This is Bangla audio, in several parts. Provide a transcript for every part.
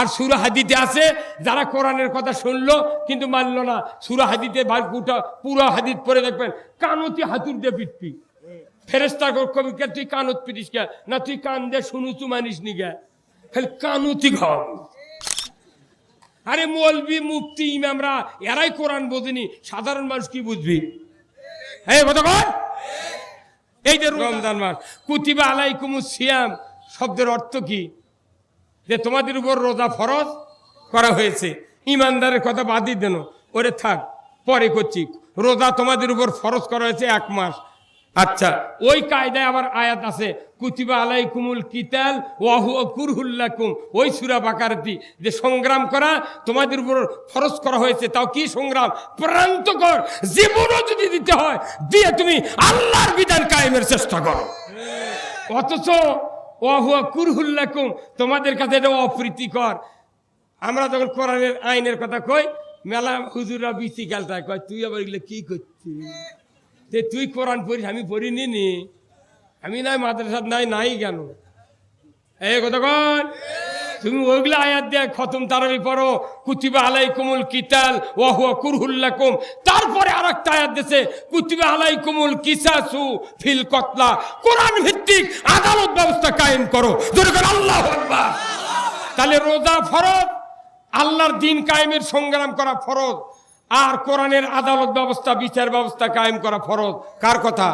আর সুরা হাদিতে আছে, যারা কোরআনের কথা শুনলো কিন্তু মানলো না। সুরা হাদিতে পুরো পুরো হাদিত পরে দেখবেন, কানতি হাতুর দিয়ে পিটপি। ফেরেস্তা কবি কে, তুই কানত পিটিস কে? না, তুই কান দিয়ে শুনুচু মানিস নি গে খালি কানুতি ঘর। আরে মলবি মুক্তি ইমামরা, এরাই কোরআন বোঝেনি, সাধারণ মানুষ কি বুঝবি? হ্যাঁ এই যে রমজান মাস, কুতিবা আলাইকুম সিয়াম, শব্দের অর্থ কি? যে তোমাদের উপর রোজা ফরজ করা হয়েছে। ইমানদারের কথা বাদই দেন। ওরে থাক, পরে করছি। রোজা তোমাদের উপর ফরজ করা হয়েছে এক মাস। আচ্ছা ওই কায়দায় আবার আয়াত আছে, কুতিবা আলাই কুমুল কিতাল ওয়াহু কুরহুল্লাকুম ওই সুরা বাকারতি, যে সংগ্রাম করা তোমাদের উপর ফরজ করা হয়েছে, তাও কি সংগ্রাম? প্রান্তকর জীবনও যদি দিতে হয়, দিয়ে তুমি আল্লাহর বিধান কায়েমের চেষ্টা করো। অথচ কুরহুল্লাকুম তোমাদের কাছে এটা অপ্রীতিকর। আমরা যখন কোরআনের আইনের কথা কই, মেলা হুজুরা বিচি গেলতায় কয়, তুই আবার এগুলো কি করছি যে তুই কোরআন পড়িস, আমি পড়ি নি। আমি নাই মাদ্রাসার নাই নাই কেন? এই কথা কতক্ষণ তুমি ওইগুলো আয়াত দেয় খতম তারাবি পড়ো। কুতিবা আলাই কুমুল কিতাল ওয়াহুয়া কুরহুল্লাকুম তারপরে আর একটা আয়াত দিছে, কুতিবা আলাই কুমুল কিসাসু ফিল কতলা। কোরআন ভিত্তিক আদালত ব্যবস্থা কায়েম করো। দরকার আল্লাহ তাহলে রোজা ফরজ, আল্লাহর দিন কায়েমের সংগ্রাম করা ফরজ। আর কোরআনের আদালত ব্যবস্থা, বিচার ব্যবস্থা কায়েম করা ফরজ। কার কথা?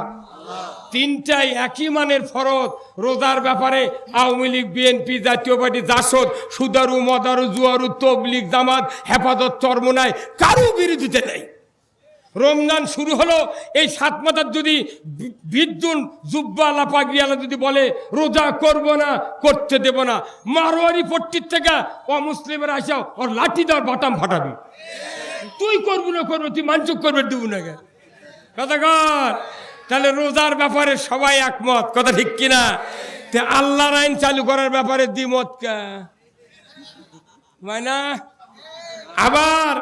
তিনটাই একই মানের ফরজ। রোজার ব্যাপারে Awami League, BNP, Jatiya Party, Jasad, সুদারু, মদারু, জুয়ারু, তবলিগ, জামাত, হেফাজত চরমনায় কারও বিরোধিতা নেই। রমজান শুরু হলো, এই সাত মাথার যদি বিদ্যুন জুব্বালা পাগড়িয়ালা যদি বলে, রোজা করব না, করতে দেব না। মারোয়ারি পট্টির থেকে অমুসলিমের আসা ওর লাঠি দেওয়ার বাটাম ফাটাবি। তুই করবি না করবি, তুই মানচুক করবে, দেবো না কে কথা কর। তাহলে রোজার ব্যাপারে সবাই একমত, কথা ঠিক কিনা? তে আল্লাহর আইন চালু করার ব্যাপারে দ্বিমত মানে আবার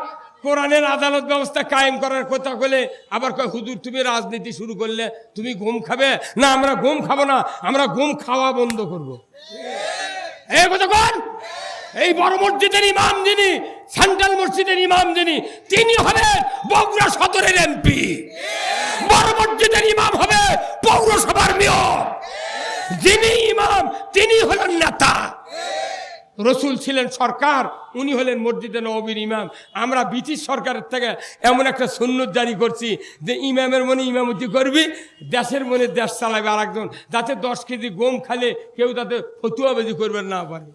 কোরআনের আদালত ব্যবস্থা কায়েম করার কথা বলে আবার কয়, হুজুর, তুমি রাজনীতি শুরু করলে তুমি ঘুম খাবে? না, আমরা ঘুম খাব না, আমরা ঘুম খাওয়া বন্ধ করব। এই কথা কোন এই বড় মসজিদের ইমাম যিনি, সেন্ট্রাল মসজিদের ইমাম যিনি, তিনি হবেন বগুড়া সদরের এমপি। বড় মসজিদের ইমাম হবে পৌরসভার মেয়র। যিনি ইমাম, তিনি হলেন নেতা। রসুল ছিলেন সরকার, উনি হলেন মসজিদে নবীর ইমাম। আমরা ব্রিটিশ সরকারের থেকে এমন একটা সুন্নত জারি করছি যে ইমামের মনে ইমামতি করবি, দেশের মনে দেশ চালাবে আর একজন যাতে দশ কেজি গম খালে কেউ তাতে ফতুয়াবাজি করবেন না পারে।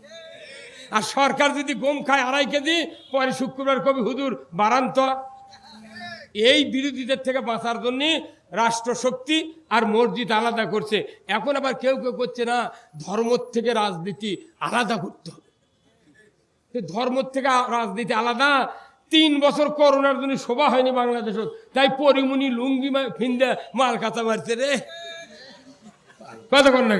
আর সরকার যদি গম খায় আড়াই কেজি, পরে শুক্রবার কবি হুজুর বারান্ত। এই বিরোধীদের থেকে বাঁচার জন্য রাষ্ট্রশক্তি আর মসজিদ আলাদা করছে। এখন আবার কেউ কেউ করছে না, ধর্ম থেকে রাজনীতি আলাদা করতে হবে। ধর্ম থেকে রাজনীতি আলাদা। তিন বছর করোনার জন্য শোভা হয়নি বাংলাদেশত তাই পরিমণি লুঙ্গি ফিন্দে মাল কাঁচা মারছে রে। কতক্ষণ না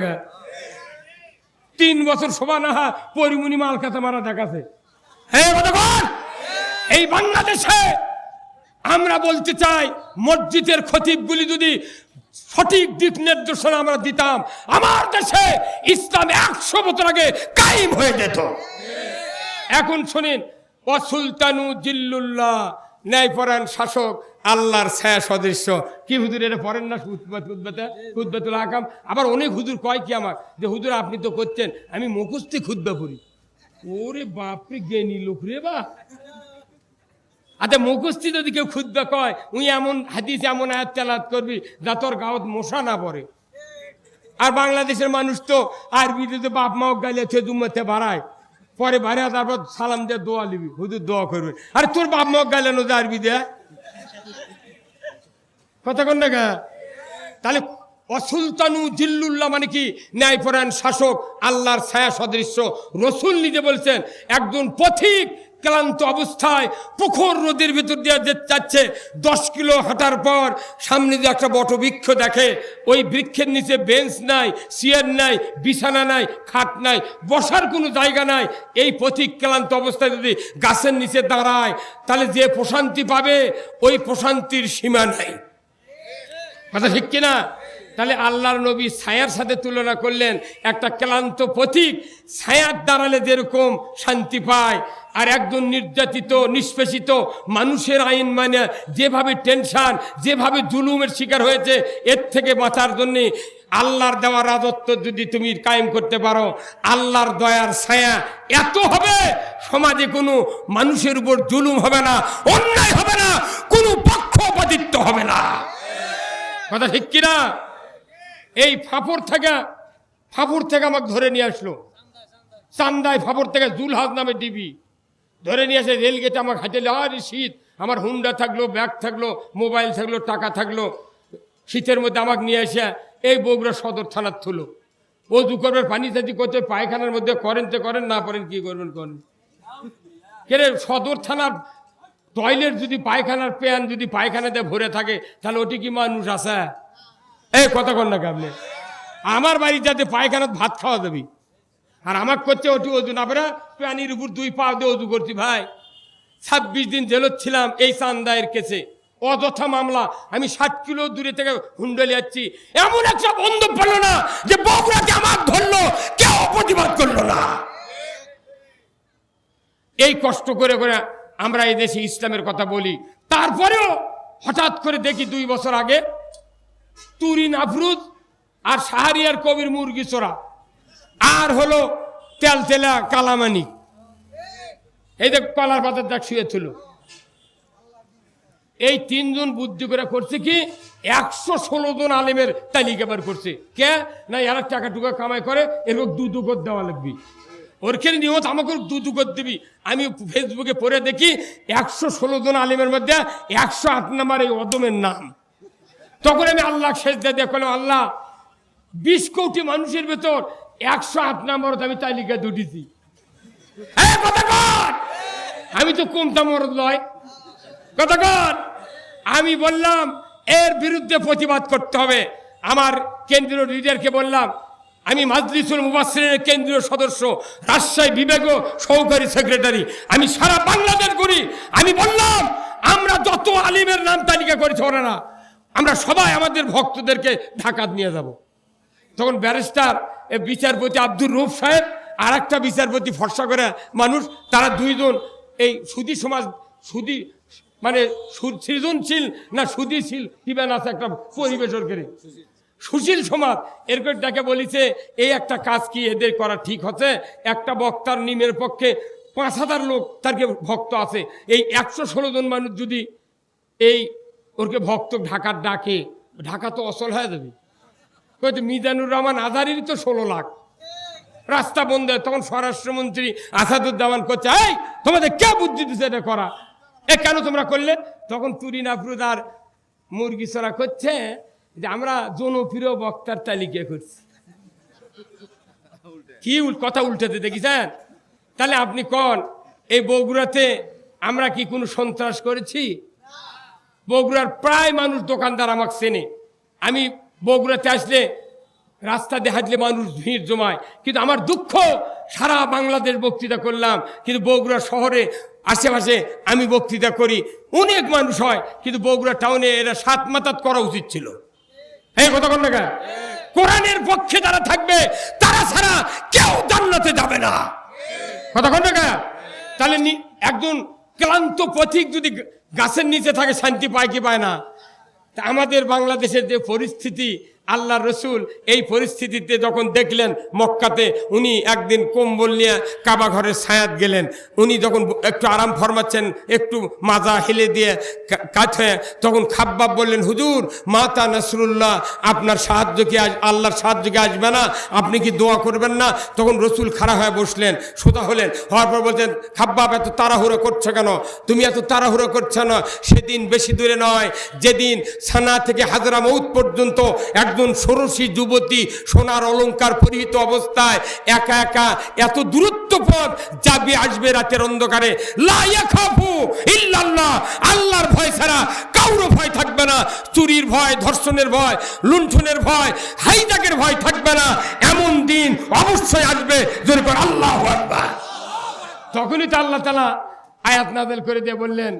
তিন বছর শোভা না হয় পরিমণি মাল কাঁচা মারা দেখাছে। হ্যাঁ এই বাংলাদেশে আমরা বলতে চাই মসজিদের খতিবগুলি যদি সঠিক দিক নির্দেশনা আমরা দিতাম আমার দেশে ইসলাম একশো বছর আগে কায়েম হয়ে যেত। এখন শুনেন অসুলতানু জিল্লুল্লাহ ন্যায়পরায়ণ শাসক, আল্লাহর ছায়া সদৃশ্য। কি হুজুর, এটা পড়েন না খুতবাতে খুতবাতুল হাকাম? আবার অনেক হুজুর কয় কি আমার, যে হুজুর, আপনি তো করছেন, আমি মুখস্থি খুতবা পড়ি। ওরে বাপরে, জ্ঞানী লোক রে বা। আচ্ছা মুখস্থি যদি কেউ খুদ্া কয় উই এমন হাদিস, এমন আয়াত তেলাত করবি, যা তোর গাঁত মশা না পড়ে। আর বাংলাদেশের মানুষ তো আরবিতে তো বাপ মাও গাইলে থেদুমতে বাড়ায়। পরে বাইরে তারপর সালাম দিয়ে দোয়া লিবি, হুজুর দোয়া করবে আর তোর বাপ মগ গেলেন না আরবি দেয় কন না? তাহলে অসুলতানু জিল্লুল্লাহ মানে কি? ন্যায়পরায়ণ শাসক, আল্লাহর ছায়া সদৃশ্য। রসুল নিজে বলছেন, একজন পথিক ক্লান্ত অবস্থায় পুকুর নদীর ভিতর দিয়ে যেতে যাচ্ছে, দশ কিলো হাঁটার পর সামনে যে একটা বটবৃক্ষ দেখে, ওই বৃক্ষের নিচে বেঞ্চ নাই, চেয়ার নাই, বিছানা নাই, খাট নাই, বসার কোনো জায়গা নাই। এই পথিক ক্লান্ত অবস্থায় যদি গাছের নিচে দাঁড়ায়, তাহলে যে প্রশান্তি পাবে, ওই প্রশান্তির সীমা নাই। কথা ঠিক কিনা? তাহলে আল্লাহর নবী ছায়ার সাথে তুলনা করলেন, একটা ক্লান্ত পথিক ছায়ার দাঁড়ালে যেরকম শান্তি পায়, আর একজন নির্যাতিত, নিষ্পেষিত মানুষের আইন মানে যেভাবে টেনশন, যেভাবে জুলুমের শিকার হয়েছে, এর থেকে বাঁচার জন্যে আল্লাহর দেওয়া রাজত্ব যদি তুমি কায়েম করতে পারো, আল্লাহর দয়ার ছায়া এত হবে, সমাজে কোনো মানুষের উপর জুলুম হবে না, অন্যায় হবে না, কোনো পক্ষপাতিত্ব হবে না। কথা ঠিক কিনা? এই ফাপড় থেকে ফাপড় থেকে আমাকে ধরে নিয়ে আসলো। চান্দায় ফাপড় থেকে জুলহাজ নামে ডিবি। ধরে নিয়ে আসে রেলগেটে আমাকে হাঁটেলে আর শীত, আমার হুন্ডা থাকল, ব্যাগ থাকল, মোবাইল থাকল, টাকা থাকল। শীতের মধ্যে আমাকে নিয়ে এসে এই বগুড়া সদর থানার থুলো। ও দু করবেন পানি চাতি করতে পায়খানার মধ্যে করেন তো করেন, না করেন কি করবেন করেন? কেরে সদর থানার টয়লেট যদি পায়খানার প্যান যদি পায়খানাতে ভরে থাকে, তাহলে ওটি কি মানুষ আছে? এই কথা কর আপনি আমার বাড়ি যাতে পায়খানার ভাত খাওয়া দেবি আর আমার করছে ওটি অজু না পারে প্যানির উপর দুই পা দিয়ে অজু করছি ভাই। ছাব্বিশ দিন জেলত ছিলাম এই চান্দায়ের কেসে। অযথা মামলা। আমি ষাট কিলো দূরে থেকে হুন্ডলে যাচ্ছি এমন একটা বন্ধ পেল না যে বগুড়াকে আমার ধরলো, কেউ প্রতিবাদ করল না। এই কষ্ট করে করে আমরা এই দেশে ইসলামের কথা বলি। তারপরেও হঠাৎ করে দেখি দুই বছর আগে তুরিন আফরুজ আর সাহারিয়ার কবির মুরগি চোরা। আর হলো তেল তেলা কালামানি। এই দেখ, কলার পাতার দেখ শুয়েছিল এই তিনজন বুদ্ধি করে করছে কি, একশো ষোলো জন আলেমের তালিকা বার করছে। কে? না, এরা টাকা টুকা কামাই করে এরকম দু দু করে দেওয়া লাগবে। ওর খেলে নিয়ত? আমাকে দু দু করে দিবি। আমি ফেসবুকে পড়ে দেখি, একশো ষোলো জন আলেমের মধ্যে একশো আট নাম্বার এই অদমের নাম। তখন আমি আল্লাহ দিয়ে দেখলাম আল্লাহ, বিশ কোটি মানুষের ভেতর একশো আট নম্বর আমি তালিকা দুটিছি? আমি তো কমতা মরদ নয় কতক্ষণ আমি বললাম, এর বিরুদ্ধে প্রতিবাদ করতে হবে। আমার কেন্দ্রীয় লিডারকে বললাম, আমি মাজলিসুল মুবাসিরের কেন্দ্রীয় সদস্য, রাজশাহী বিবেক সহকারী সেক্রেটারি। আমি সারা বাংলাদেশ করি আমি বললাম, আমরা যত আলিমের নাম তালিকা করেছি ওরা না আমরা সবাই আমাদের ভক্তদেরকে ঢাকাত নিয়ে যাব। তখন ব্যারিস্টার বিচারপতি আব্দুর রূপ সাহেব আর একটা বিচারপতি ফর্সা করে মানুষ, তারা দুইজন এই সুদী সমাজ, সুদী মানে সৃজনশীল না সুদীশীল কিবেন আছে একটা পরিবেশন করে। সুশীল সমাজ এরপর তাকে বলিছে, এই একটা কাজ কি এদের করা ঠিক হচ্ছে? একটা বক্তার নিমের পক্ষে পাঁচ হাজার লোক তারকে ভক্ত আছে? এই একশো ষোলো জন মানুষ যদি এই ওরকে ভক্ত ঢাকার ডাকে। ঢাকা তো অসল হয়ে যাবে। কইতে মিজানুর রহমান আজারির তো ষোলো লাখ। রাস্তা বন্ধ হয় তখন স্বরাষ্ট্রমন্ত্রী আসাদুজ্জামান করছে, এই, তোমাদের কে বুদ্ধি দিচ্ছে এটা করা? এ কেন তোমরা করলে? তখন তুরিন আফরুদার মুরগি চড়া করছে যে, আমরা জনপ্রিয় বক্তার তালিকা করছি। কি কথা উল্টাতে দেখেছেন? তাহলে আপনি কন, এই বগুড়াতে আমরা কি কোনো সন্ত্রাস করেছি? বগুড়ার প্রায় মানুষ দোকানদার আমাকে চেনে। আমি বগুড়াতে আসলে রাস্তা হাঁটলে মানুষ ভিড় জমায়। কিন্তু আমার দুঃখ, সারা বাংলাদেশ বক্তৃতা করলাম, কিন্তু বগুড়া শহরে, আশেপাশে আমি বক্তৃতা করি। অনেক মানুষ হয়, কিন্তু বগুড়া টাউনে এরা সাত মাতাত করা উচিত ছিল। হ্যাঁ কথা বল না? কোরআনের পক্ষে যারা থাকবে, তারা ছাড়া কেউ জান্নাতে যাবে না। কথা কন না? তাহলে একজন ক্লান্ত পথিক যদি গাছের নিচে থাকে শান্তি পায় কি পায় না? আমাদের বাংলাদেশের যে পরিস্থিতি আল্লাহ রসুল এই পরিস্থিতিতে যখন দেখলেন মক্কাতে, উনি একদিন কম্বল নিয়ে কাবা ঘরের ছায়াত গেলেন। উনি যখন একটু আরাম ফরমাচ্ছেন, একটু মাজা হেলে দিয়ে কা- কাত হয়ে তখন খাব্বাব বললেন, হুজুর, মাতা নসরুল্লাহ, আপনার সাহায্য কি আস- আল্লাহর সাহায্য কি আসবে না? আপনি কি দোয়া করবেন না? তখন রসুল খাড়া হয়ে বসলেন, সোজা হলেন, হওয়ার পর বলছেন, খাব্বাব, এত তাড়াহুড়ো করছ কেন? তুমি এত তাড়াহুড়ো করছ না? সেদিন বেশি দূরে নয়, যেদিন সানা থেকে হাজরা মৌত পর্যন্ত একজন ষোড়শী যুবতী সোনার অলংকার পরিহিত অবস্থায় একা একা এত দূরত্ব পথ যাবে, আসবে রাতের অন্ধকারে। আল্লাহর ভয় ছাড়া কাউরো ভয় থাকবে না। চুরির ভয়, ধর্ষণের ভয়, লুণ্ঠনের ভয়, হাইজাকের ভয় থাকবে না। এমন দিন অবশ্যই আসবে যদি আল্লাহ তখনই তো আল্লাহ তালা আয়াত নাদেল করে দিয়ে বললেন,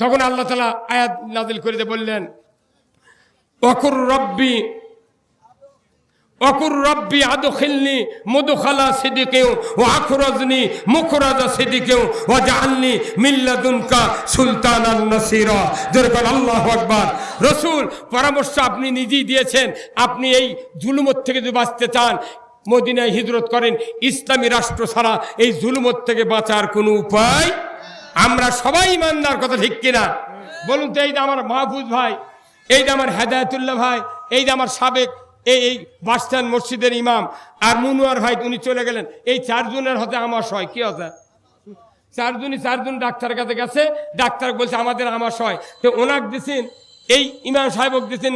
তখন আল্লাহ তালা আয়াত নাজিল করে দিয়ে বললেন অকুর রব্বি অকুর রব্বি আদো খেলনি মধুখালা সিদিকেও ও আখরজনি মুখরাজা সিদিকেও ও জাহান্নি মিল্লাদুনকা সুলতান আল নসিরা যেরকম আল্লাহ আকবার। রসুল, পরামর্শ আপনি নিজেই দিয়েছেন, আপনি এই জুলুমত থেকে যদি বাঁচতে চান, মদিনায় হিজরত করেন, ইসলামী রাষ্ট্র ছাড়া এই জুলুমত থেকে বাঁচার কোনো উপায় আমরা সবাই ইমানদার কথা ঠিক কিনা? বলুন তো, এই যে আমার মাহফুজ ভাই এই যে আমার হেদায়তুল্লাহ ভাই, এই যে আমার সাবেক এই এই বাসস্ট্যান্ড মসজিদের ইমাম আর মুনুয়ার ভাই, উনি চলে গেলেন। এই চারজনের হাতে আমার সয়, কি আছে? চারজনই চারজন ডাক্তারের কাছে গেছে, ডাক্তার বলছে, আমাদের আমার সয়। তো ওনাক দিছেন, এই ইমাম সাহেবক দিছেন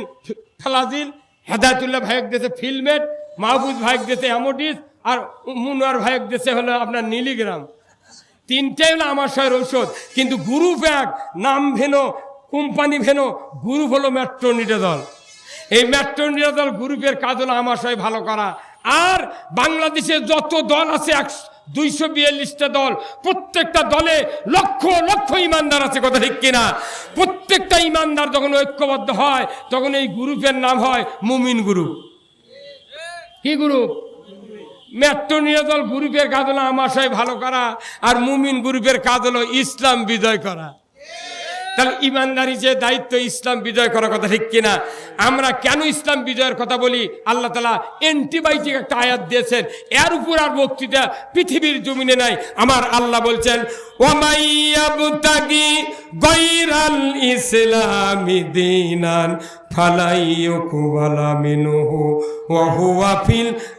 ফেলাজিল হেদায়তুল্লাহ ভাইক দিয়েছে ফিলমেট মাহবুজ ভাইক দিয়েছে অ্যামোডিস, আর মুনোয়ার ভাইক দিয়েছে হলো আপনার নীলিগ্রাম। তিনটাই হলো আমার সয়ের ঔষধ, কিন্তু গ্রুপ এক নাম ভেনো কোম্পানি ভেনো গ্রুপ হলো মেট্রোনিডাজল এই মেট্রোনিডাজল গ্রুপের কাজ হলো আমার সয় ভালো করা। আর বাংলাদেশে যত দল আছে একশো দুইশো বিয়াল্লিশটা দল, প্রত্যেকটা দলে লক্ষ লক্ষ ইমানদার আছে, কথা ঠিক কিনা? প্রত্যেকটা ইমানদার যখন ঐক্যবদ্ধ হয়, তখন এই গ্রুপের নাম হয় মুমিন গ্রুপ কি গ্রুপ মেট্রো নিরাদল গ্রুপের কাজ হলো আমাশয় ভালো করা, আর মুমিন গ্রুপের কাজ হলো ইসলাম বিজয় করা। তাহলে ইমানদারি যে দায়িত্ব ইসলাম বিজয় করার কথা ঠিক কিনা? আমরা কেন ইসলাম বিজয়ের কথা বলি? আল্লাহ তালা অ্যান্টিবায়োটিক একটা আয়াত দিয়েছেন। এর উপর আর বক্তৃতা পৃথিবীর জমিনে নাই। আমার আল্লাহ বলছেন দিনান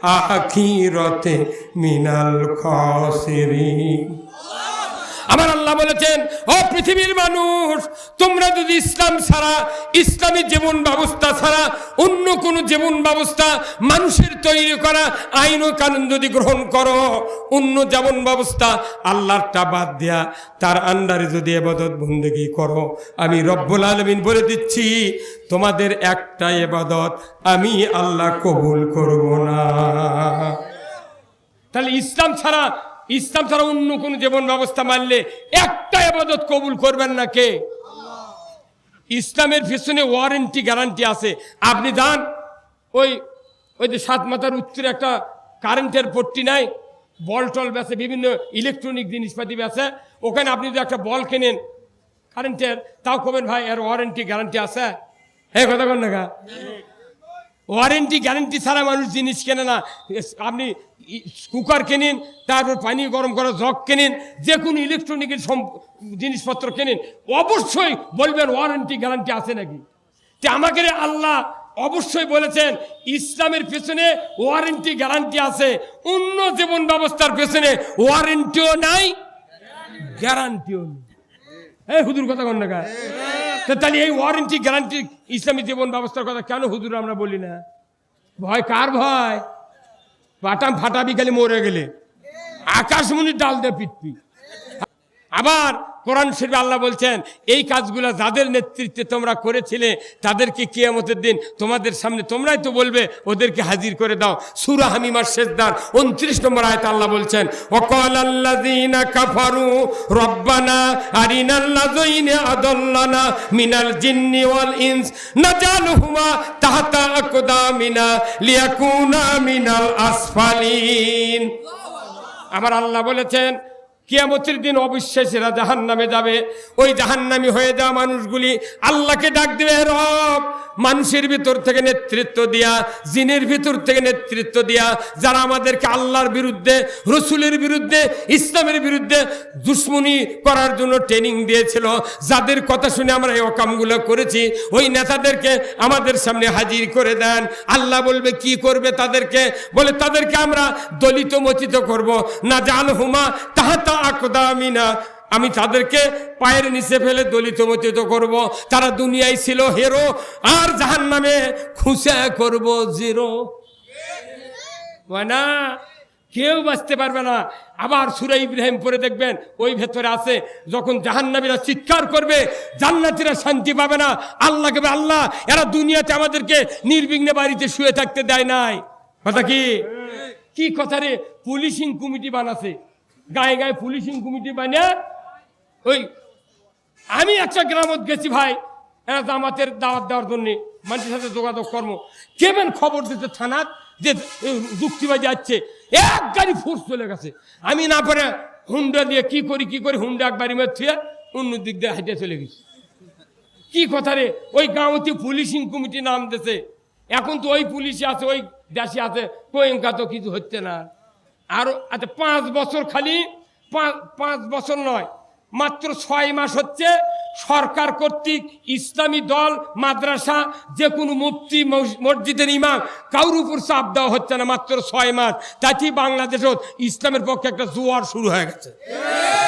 আখিরাতে মিনাল খাসিরিন। আমার আল্লাহ বলেছেন, ও পৃথিবীর মানুষ, তোমরা যদি ইসলাম ছাড়া, ইসলামী জীবন ব্যবস্থা ছাড়া, অন্য কোনো জীবন ব্যবস্থা মানুষের তৈরি করা আইন ও কানুন যদি গ্রহণ করো, অন্য জীবন ব্যবস্থা আল্লাহরটা বাদ দেয়া, তার আন্ডারে যদি এবাদত বন্দেগি করো, আমি রব্বুল আলমিন বলে দিচ্ছি, তোমাদের একটা এবাদত আমি আল্লাহ কবুল করব না। তাহলে ইসলাম ছাড়া ইসলাম ছাড়া অন্য কোন জীবন ব্যবস্থা মানলে একটা আবাদত কবুল করবেন না কে? ইসলামের পিছনে ওয়ারেন্টি, গ্যারান্টি আছে। আপনি যান, ওই ওই যে সাত মাথার উত্তরে একটা কারেন্টের পট্টি নাই, বল টল বেছে বিভিন্ন ইলেকট্রনিক জিনিসপাতি বেছে ওখানে আপনি যদি একটা বল কেনেন, কারেন্টের, তাও কবেন ভাই, এর ওয়ারেন্টি, গ্যারান্টি আছে? হ্যাঁ কথা কন না? ওয়ারেন্টি গ্যারেন্টি ছাড়া মানুষ জিনিস কেনে না। আপনি কুকার কেনেন, তারপর পানি গরম করার জগ কেনেন, যে কোনো ইলেকট্রনিকের জিনিসপত্র কেনেন, অবশ্যই বলবেন ওয়ারেন্টি গ্যারান্টি আছে নাকি? তে আমাকে আল্লাহ অবশ্যই বলেছেন, ইসলামের পেছনে ওয়ারেন্টি গ্যারান্টি আছে, অন্য জীবন ব্যবস্থার পেছনে ওয়ারেন্টিও নাই, গ্যারান্টিও নেই। এই হুদুর কথা কন না গা? তা তাহলে এই ওয়ারেন্টি গ্যারান্টি ইসলামী জীবন ব্যবস্থার কথা কেন হুজুর আমরা বলি না? ভয় কার ভয়? পাটাম ফাটাবি খালি মরে গেলে। আকাশমণির ডাল দেয় পিটপি আবার কোরআন শরীফে আল্লাহ বলছেন, এই কাজগুলো যাদের নেতৃত্বে তোমরা করেছিলে, তাদেরকে কিয়ামতের দিন তোমাদের সামনে তোমরাই তো বলবে, ওদেরকে হাজির করে দাও। সুরা হামিমার শেষদার উনত্রিশ নম্বর আয়ত আল্লাহ বলছেন অকল আল্লাযীনা কাফারু আরিনাল্লাযীনা আদাল্লানা আসফালিন। আমার আল্লাহ বলেছেন কিয়ামতের দিন অবিশ্বাসীরা জাহান নামে যাবে। ওই জাহান্নামী হয়ে যাওয়া মানুষগুলি আল্লাহকে ডাক দেবে রব! মানুষের ভিতর থেকে নেতৃত্ব দিয়া, জিনের ভিতর থেকে নেতৃত্ব দিয়া, যারা আমাদেরকে আল্লাহর বিরুদ্ধে, রসুলের বিরুদ্ধে, ইসলামের বিরুদ্ধে দুশ্মনী করার জন্য ট্রেনিং দিয়েছিল, যাদের কথা শুনে আমরা এই অকামগুলো করেছি, ওই নেতাদেরকে আমাদের সামনে হাজির করে দেন। আল্লাহ বলবে, কি করবে তাদেরকে? বলে, তাদেরকে আমরা দলিত মচিত করব। না জাল হুমা তাহাতা আকদামিনা। আমি তাদেরকে পায়ের নিচে ফেলে দলিত মচিত করব। তারা দুনিয়ায় ছিল হেরো আর জাহান নামে খুশা করব জিরো। না? কেউ বাঁচতে পারবে না। আবার সুরা ইব্রাহিম পরে দেখবেন ওই ভেতরে আছে যখন জাহান্নামীরা চিৎকার করবে জান্নাতিরা শান্তি পাবে না। আল্লাহ বলে, আল্লাহ এরা দুনিয়াতে আমাদেরকে নির্বিঘ্নে বাড়িতে শুয়ে থাকতে দেয় নাই। কথা কি? কি কথা রে? পুলিশিং কমিটি বানাছে। গায়ে গায়ে পুলিশিং কমিটি বানিয়ে ওই আমি একটা গ্রামত গেছি ভাই এরা জামাতের দাওয়াত দেওয়ার জন্য মানুষের সাথে যোগাযোগ কর্ম। কেবেন খবর দিতে থানাত যে এ, যুক্তিবাদী যাচ্ছে এক গাড়ি ফোর্স চলে গেছে। আমি না পারে হুন্ডা দিয়ে কি করি কি করি হুন্ডা একবারই মেয়ে অন্য দিক দিয়ে হাইটে চলে গেছি। কি কথা রে ওই গাঁওতে পুলিশিং কমিটি নাম দিছে। এখন তো ওই পুলিশে আছে ওই দেশে আছে গোয়েঙ্কা তো কিছু হচ্ছে না। আরও আচ্ছা পাঁচ বছর খালি পাঁচ- বছর নয় মাত্র ছয় মাস হচ্ছে সরকার কর্তৃক ইসলামী দল মাদ্রাসা যে কোনো মুফতি মসজিদের ইমাম কারোর উপর চাপ দেওয়া হচ্ছে না মাত্র ছয় মাস। তাতেই বাংলাদেশত ইসলামের পক্ষে একটা জোয়ার শুরু হয়ে গেছে।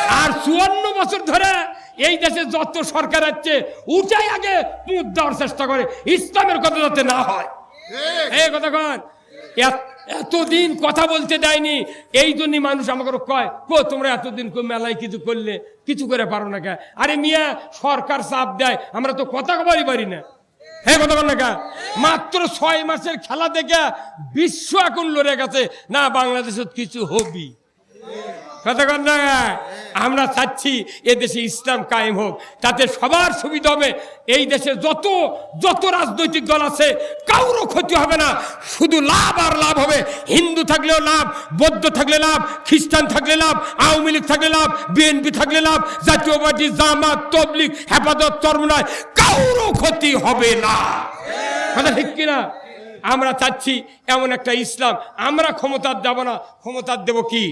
আর চুয়ান্ন বছর ধরে এই দেশে যত সরকার আছে উঠাই আগে মুখ দেওয়ার চেষ্টা করে। ইসলামের কথা যাতে না হয়। এই কথা কন। এতদিন কথা বলতে দেয়নি। এই জন্য মানুষ আমাকে কয়, কো, তোমরা এতদিন মেলায় কিছু করলে, কিছু করে পারো না কে? আরে মিয়া, সরকার চাপ দেয়, আমরা তো কথা বলি পারি না। হ্যাঁ না? মাত্র ছয় মাসের খেলা দেখে বিশ্ব এখন লড়ে গেছে। না, বাংলাদেশের কিছু হবি। কতক্ষণ না আমরা চাচ্ছি এ দেশে ইসলাম কায়েম হোক। তাতে সবার সুবিধা হবে। এই দেশে যত যত রাজনৈতিক দল আছে কারোর ক্ষতি হবে না। শুধু লাভ আর লাভ হবে। হিন্দু থাকলেও লাভ, বৌদ্ধ থাকলে লাভ, খ্রিস্টান থাকলে লাভ, আওয়ামী লীগ থাকলে লাভ, বিএনপি থাকলে লাভ, জাতীয় পার্টি, জামাত, তবলিগ, হেফাজত চরমনায় কারোর ক্ষতি হবে না। কথা ঠিক কিনা? আমরা চাচ্ছি এমন একটা ইসলাম। আমরা ক্ষমতার যাব না। ক্ষমতার দেব কি?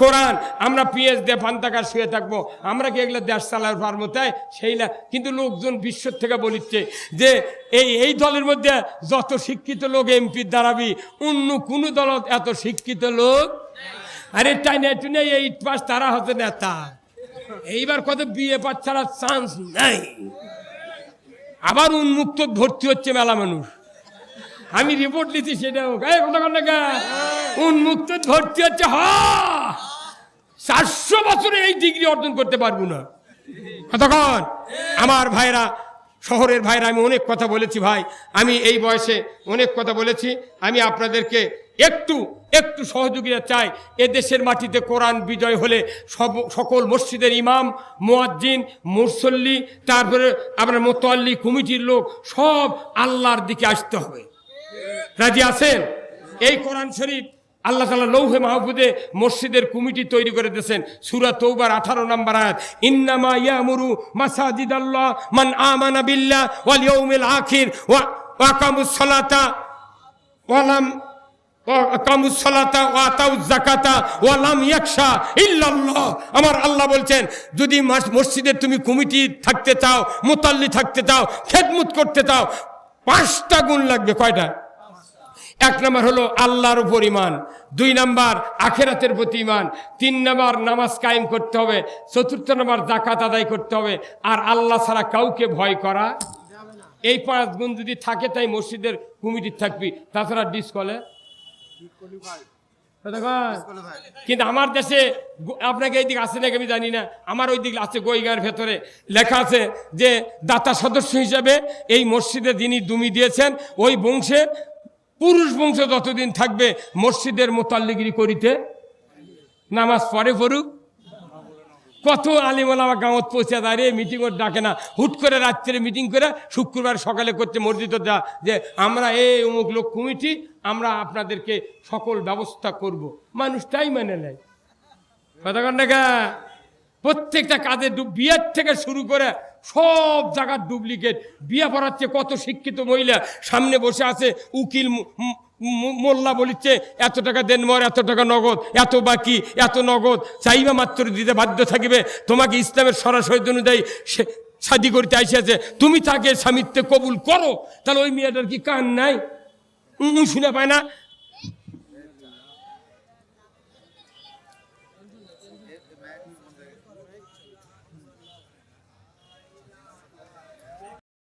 কোরআন, আমরা পিএস দিয়ে পান্তাকার শুয়ে থাকব। আমরা কি এগুলো দেশ চালার পারব? তাই সেই না কিন্তু লোকজন বিশ্ব থেকে বলিচ্ছে যে এই এই দলের মধ্যে যত শিক্ষিত লোক এমপির দাঁড়াবি, অন্য কোনো দলত এত শিক্ষিত লোক আরে টাইনে টুনে এইট পাস তারা হতে নেতা। এইবার কত বিয়ে পাস ছাড়া চান্স নাই। আবার উন্মুক্ত ভর্তি হচ্ছে মেলা মানুষ। আমি রিপোর্ট দিচ্ছি সেটাও। এই উন্মুক্ত ভর্তি হচ্ছে, হ! চারশো বছরে এই ডিগ্রি অর্জন করতে পারব না। কতক্ষণ আমার ভাইরা, শহরের ভাইরা, আমি অনেক কথা বলেছি ভাই। আমি এই বয়সে অনেক কথা বলেছি। আমি আপনাদেরকে একটু একটু সহযোগিতা চাই। এ দেশের মাটিতে কোরআন বিজয় হলে সব, সকল মসজিদের ইমাম, মোয়াজ্জিন, মুরসল্লি, তারপরে আপনার মোতোয়াল্লি কমিটির লোক, সব আল্লাহর দিকে আসতে হবে। রাজি আছেন? এই কোরআন শরীফ আল্লাহ তালা লৌহে মাহবুদে মসজিদের কমিটি তৈরি করে দিয়েছেন। সুরা তৌবার আঠারো নম্বর আয়াত, ইন্নামা ইয়ামুরু মাসাজিদ আল্লাহ মান আমানা বিল্লাহ ওয়াল ইয়াউমিল আখির ওয়া ওয়াকামুস সালাতা ওয়ালাম ওয়া আমার আল্লাহ বলছেন, যদি মাস- মসজিদে তুমি কমিটি থাকতে চাও, মুতাল্লি থাকতে চাও, খেদমত করতে চাও, পাঁচটা গুণ লাগবে। কয়টা? এক নম্বর হলো আল্লাহর উপর ইমান দুই নাম্বার, আখেরাতের প্রতি ইমান তিন নাম্বার, নামাজ কায়েম করতে হবে। চতুর্থ নাম্বার জাকাত আদায় করতে হবে। আর আল্লাহ ছাড়া কাউকে ভয় করা এই পাঁচ গুণ যদি থাকে, তাই মসজিদের কমিটির থাকবি। তাছাড়া ডিসকলে কিন্তু আমার দেশে আপনাকে এই দিক আছে নাকি আমি জানি না। আমার ওই দিক আছে গৈগার ভেতরে। লেখা আছে যে দাতা সদস্য হিসেবে এই মসজিদে যিনি দুমি দিয়েছেন, ওই বংশে পুরুষ বংশ যতদিন থাকবে, মসজিদের মোতাল্লিগিরি করিতে নামাজ পড়ে পড়ুক। কত আলিমাল আমার গাঁৱত পৌঁছে দাঁড়িয়ে মিটিং মিটিংও ডাকে না। হুট করে রাত্রে মিটিং করে শুক্রবার সকালে করতে মসজিদ যা যে, আমরা এই অমুক লোক কমিটি, আমরা আপনাদেরকে সকল ব্যবস্থা করব। মানুষটাই মেনে নেয়। কথা কন না প্রত্যেকটা কাজে বিয়ের থেকে শুরু করে সব জায়গার ডুপ্লিকেট। বিয়ে পড়াচ্ছে কত শিক্ষিত মহিলা সামনে বসে আছে, উকিল মোল্লা বলিচ্ছে, এত টাকা দেন মর, এত টাকা নগদ, এত বাকি, এত নগদ, চাইবা মাত্র দিতে বাধ্য থাকিবে, তোমাকে ইসলামের সরাসরি অনুযায়ী সে শাদি করতে আসিয়াছে তুমি তাকে স্বামিত্বে কবুল করো। তাহলে ওই মেয়েটার কি কান নাই? শুনে পায় না?